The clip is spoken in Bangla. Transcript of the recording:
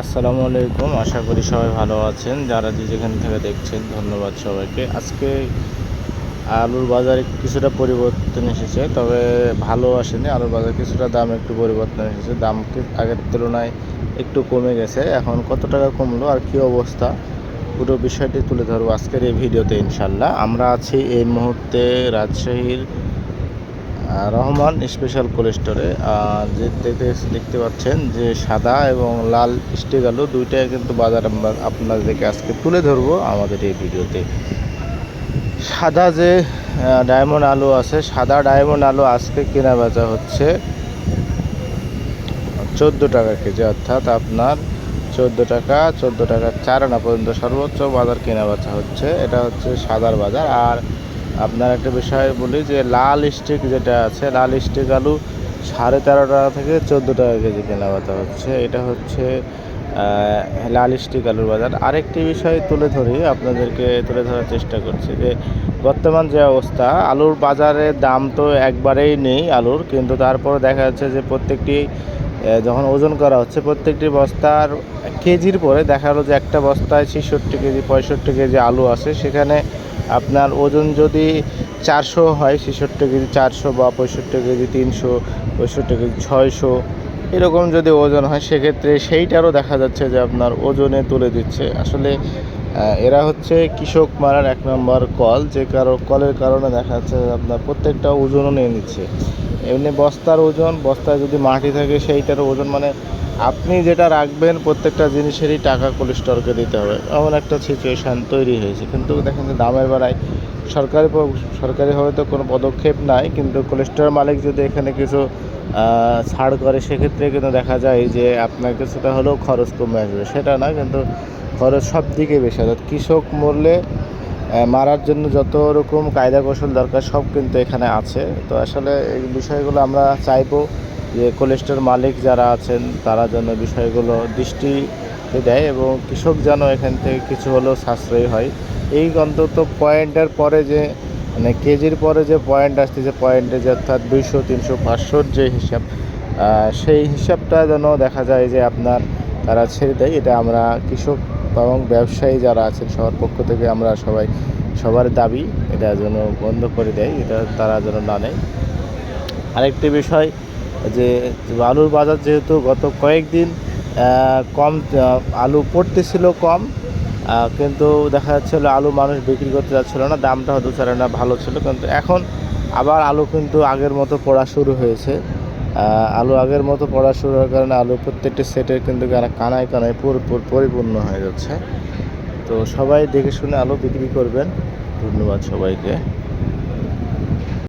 আসসালামু আলাইকুম, আশা করি সবাই ভালো আছেন। যারা যে যেখান থেকে দেখছেন, ধন্যবাদ সবাইকে। আজকে আলুর বাজারে কিছুটা পরিবর্তন এসেছে, তবে ভালো আসেনি। আলুর বাজার কিছুটা দাম একটু পরিবর্তন এসেছে। দাম আগের তুলনায় একটু কমে গেছে। এখন কত টাকা কমলো আর কি অবস্থা, পুরো বিষয়টি তুলে ধরবো আজকের এই ভিডিওতে ইনশাল্লাহ আমরা আছি এই মুহূর্তে রাজশাহীর রহমান স্পেশাল কোল্ড স্টোরে যে দেখতে দেখতে পাচ্ছেন যে সাদা এবং লাল স্টিক আলু দুইটাই কিন্তু বাজার আমরা আপনাদেরকে আজকে তুলে ধরবো আমাদের এই ভিডিওতে। সাদা যে ডায়মন্ড আলু আছে, সাদা ডায়মন্ড আলু আজকে কেনা বেচা হচ্ছে চোদ্দ টাকা কেজি, অর্থাৎ আপনার চোদ্দ টাকা চোদ্দ টাকা চার আনা পর্যন্ত সর্বোচ্চ বাজার কেনা বেচা হচ্ছে। এটা হচ্ছে সাদার বাজার। আর আপনার একটা বিষয় বলি যে লাল স্টিক যেটা আছে, লাল স্টিক আলু সাড়ে তেরো টাকা থেকে চোদ্দ টাকা কেজি কেনা বেচা হচ্ছে। এটা হচ্ছে লাল স্টিক আলুর বাজার। আরেকটি বিষয় তুলে ধরি, আপনাদেরকে তুলে ধরার চেষ্টা করছি যে বর্তমান যে অবস্থা, আলুর বাজারে দাম তো একবারেই নেই আলুর, কিন্তু তারপর দেখা যাচ্ছে যে প্রত্যেকটি যখন ওজন করা হচ্ছে প্রত্যেকটি বস্তার কেজির পরে দেখা গেলো যে একটা বস্তায় ছেষট্টি কেজি, পঁয়ষট্টি কেজি আলু আছে। সেখানে আপনার ওজন যদি চারশো হয়, ছেষট্টি কেজি চারশো বা পঁয়ষট্টি কেজি তিনশো, পঁয়ষট্টি কেজি ছয়শো এরকম যদি ওজন হয়, সেক্ষেত্রে সেইটারও দেখা যাচ্ছে যে আপনার ওজনে তুলে দিচ্ছে। আসলে এরা হচ্ছে কৃষক মারার এক নম্বর কল, যে কারও, কলের কারণে দেখা যাচ্ছে আপনার প্রত্যেকটা ওজনও নিয়ে নিচ্ছে। এমনি বস্তার ওজন, বস্তায় যদি মাটি থাকে সেইটার ওজন মানে আপনি যেটা রাখবেন প্রত্যেকটা জিনিসেরই টাকা কোলেস্টরকে দিতে হবে। এমন একটা সিচুয়েশান তৈরি হয়েছে। কিন্তু দেখেন যে দামের বেলায় সরকারি সরকারিভাবে তো কোনো পদক্ষেপ নাই, কিন্তু কোলেস্টর মালিক যদি এখানে কিছু ছাড় করে, সেক্ষেত্রে কিন্তু দেখা যায় যে আপনার কিছুটা হলেও খরচ কমে আসবে। সেটা না, কিন্তু খরচ সব দিকে বেশি অর্থাৎ কৃষক মরলে মারার জন্য যত রকম কায়দা কৌশল দরকার, সব কিন্তু এখানে আছে। তো আসলে এই বিষয়গুলো আমরা চাইব যে কোলেস্টোর মালিক যারা আছেন, তারা যেন বিষয়গুলো দৃষ্টি দেয় এবং কৃষক যেন এখান থেকে কিছু হলেও সাশ্রয়ী হয়। এই অন্তত পয়েন্টের পরে যে মানে কেজির পরে যে পয়েন্ট আসছে, যে পয়েন্টে যে অর্থাৎ দুইশো, তিনশো, পাঁচশোর যে হিসাব সেই হিসাবটা যেন দেখা যায় যে আপনার তারা ছেড়ে দেয়। এটা আমরা কৃষক এবং ব্যবসায়ী যারা আছেন সবার পক্ষ থেকে আমরা সবাই, সবার দাবি এটা যেন বন্ধ করে দেয়, এটা তারা যেন না নেয়। আরেকটি বিষয় যে আলুর বাজার যেহেতু গত কয়েকদিন কম আলু পড়তেছিল কম কিন্তু দেখা যাচ্ছিল আলু মানুষ বিক্রি করতে যাচ্ছিল না দামটা চার না ভালো ছিল, কিন্তু এখন আবার আলু কিন্তু আগের মতো পড়া শুরু হয়েছে। আলু আগের মতো পড়া শুরু হওয়ার কারণে আলু প্রত্যেকটি সেটের কিন্তু কানা- কানায় কানায় পুরোপুর পরিপূর্ণ হয়ে যাচ্ছে। তো সবাই দেখে শুনে আলু বিক্রি করবেন। ধন্যবাদ সবাইকে।